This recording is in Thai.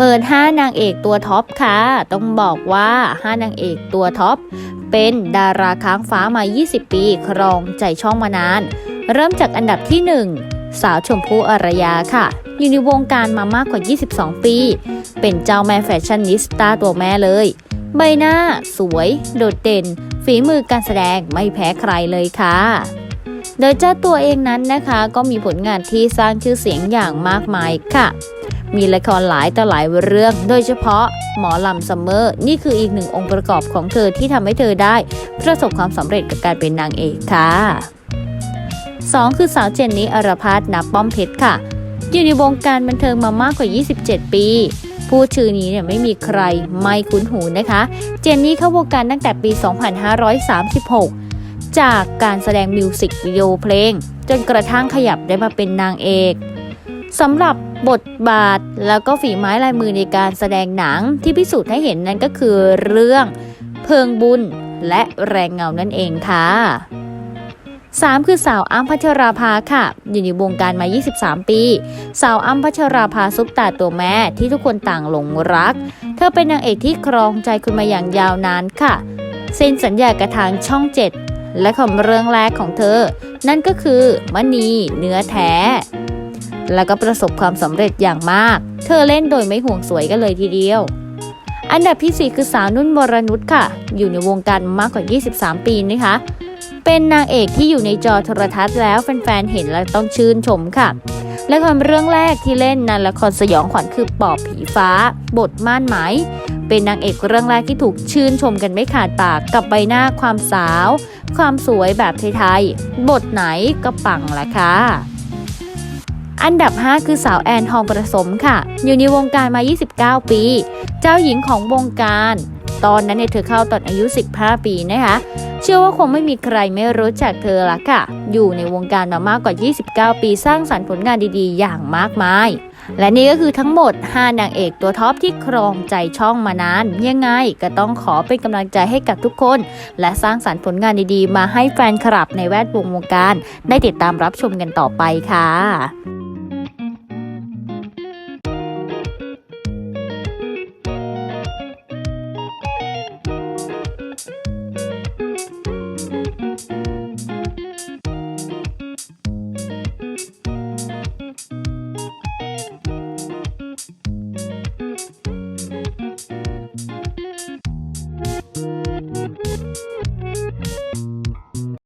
เปิด 5 นางเอกตัวท็อปค่ะ ต้องบอกว่า 5 นางเอกตัวท็อป เป็นดาราค้างฟ้ามา 20 ปี ครองใจช่องมานาน เริ่มจากอันดับที่ 1 สาวชมพู่อารยาค่ะ อยู่ในวงการมามากกว่า 22 ปี เป็นเจ้าแม่แฟชั่นนิสต้าตัวแม่เลย ใบหน้า สวย โดดเด่น ฝีมือการแสดงไม่แพ้ใครเลยค่ะโดยเจ้าตัวเองนั้นนะคะ ก็มีผลงานที่สร้างชื่อเสียงอย่างมากมายค่ะ มีละครหลายต่อหลายเรื่อง โดยเฉพาะหมอลำซัมเมอร์นี่คืออีกหนึ่งองค์ประกอบของเธอที่ทำให้เธอได้ ประสบความสำเร็จกับการเป็นนางเอกค่ะ 2 คือสาวเจนนี่อรพัฒนับป้อมเพชรค่ะ อยู่ในวงการบันเทิงมามากกว่า 27 ปีผู้ชื่อนี้เนี่ยไม่มีใครไม่คุ้นหูนะคะ เจนนี่เข้าวงการตั้งแต่ปี 2536 จากการแสดงมิวสิกวิดีโอเพลง จนกระทั่งขยับได้มาเป็นนางเอก สำหรับบทบาทแล้วก็ฝีไม้ลายมือในการแสดงหนังที่พิสูจน์ให้เห็นนั่นก็คือเรื่องเพิงบุญและแรงเงานั่นเองค่ะ 3 คือสาวอ้ำพัชราภาค่ะ อยู่ในวงการมา 23 ปี สาวอ้ำพัชราภาซุปตาตัวแม่ที่ทุกคนต่างหลงรัก เธอเป็นนางเอกที่ครองใจคุณมาอย่างยาวนานค่ะ เซ็นสัญญากับทางช่อง 7 และคำเรื่องแรกของเธอ นั่นก็คือมณีเนื้อแท้ แล้วก็ประสบความสำเร็จอย่างมาก เธอเล่นโดยไม่ห่วงสวยกันเลยทีเดียว อันดับที่ 4 คือสาวนุ่นวรนุชค่ะ อยู่ในวงการมากกว่า 23 ปีนะคะ เป็นนางเอกที่อยู่ในจอโทรทัศน์แล้วแฟนๆเห็นแล้วต้องชื่นชมค่ะและความเรื่องแรกที่เล่นในละครสยองขวัญคือปอบผีฟ้า บทม่านไหม เป็นนางเอกเรื่องแรกที่ถูกชื่นชมกันไม่ขาดปากกับใบหน้าความสาว ความสวยแบบไทยๆบทไหนก็ปังละค่ะ อันดับ 5 คือสาวแอนทองประสมค่ะ อยู่ในวงการมา 29 ปี เจ้าหญิงของวงการ ตอนนั้นเนี่ยเธอเข้าตอนอายุ 15 ปีนะคะ เชื่อว่าคงไม่มีใครไม่รู้จักเธอละค่ะ อยู่ในวงการมามากกว่า 29 ปี สร้างสรรค์ผลงานดีๆ อย่างมากมาย และนี่ก็คือทั้งหมด 5 นางเอกตัวท็อปที่ครองใจช่องมานาน ยังไงก็ต้องขอเป็นกำลังใจให้กับทุกคน และสร้างสรรค์ผลงานดีๆ มาให้แฟนคลับในแวดวงวงการ ได้ติดตามรับชมกันต่อไปค่ะ